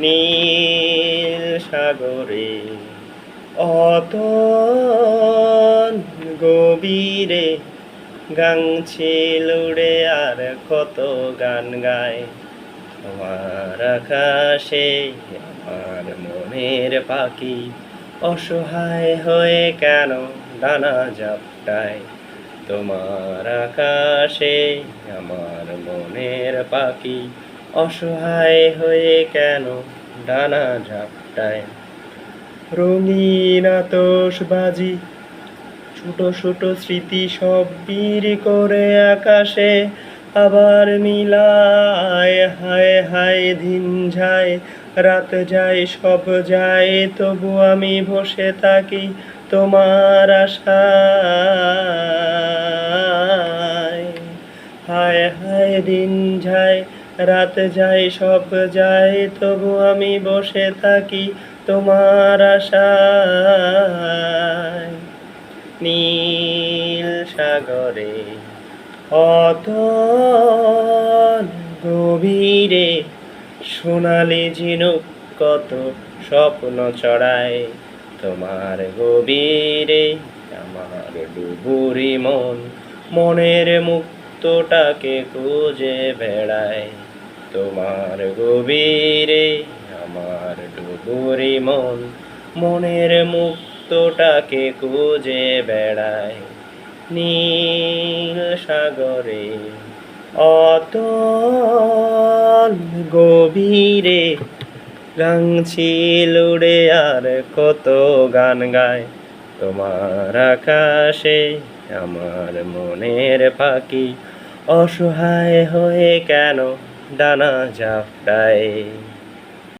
নীল সাগরে অত গভীরে গাংছিল উড়ে আর কত গান গায়। তোমার আকাশে আমার মনের পাখি অসহায় হয়ে কেন ডানা জাপটায়? তোমার আকাশে আমার মনের পাখি অসহায় হয়ে কেন ডানা ঝাপটায়? রঙিন আতসবাজি ছোট ছোট স্মৃতি সব বীর করে আকাশে, আবার মিলায়, হায় হায় দিন যায় রাত যায়, সব যায়, তবু আমি বসে থাকি তোমার আশায়। হায় হায় দিন যায় রাত যায়, সব যায়, তবু আমি বসে থাকি তোমার আশায়। নীল সাগরে অত গভীরে, সোনালি ঝিনুক কত স্বপ্ন চড়ায়। তোমার গভীরে আমার ডুবুরি মন, মনের মুক্তটাকে খুঁজে বেড়ায়। তোমার গভীরে আমার ডুবুরি মন, মনের মুক্তটাকে খুঁজে বেড়ায়। নীল সাগরে, অতল গভীরে গাংছিল উড়ে আর কত গান গায়। তোমার আকাশে আমার মনের পাখি অসহায় হয়ে কেন ডানা ঝাপটায়।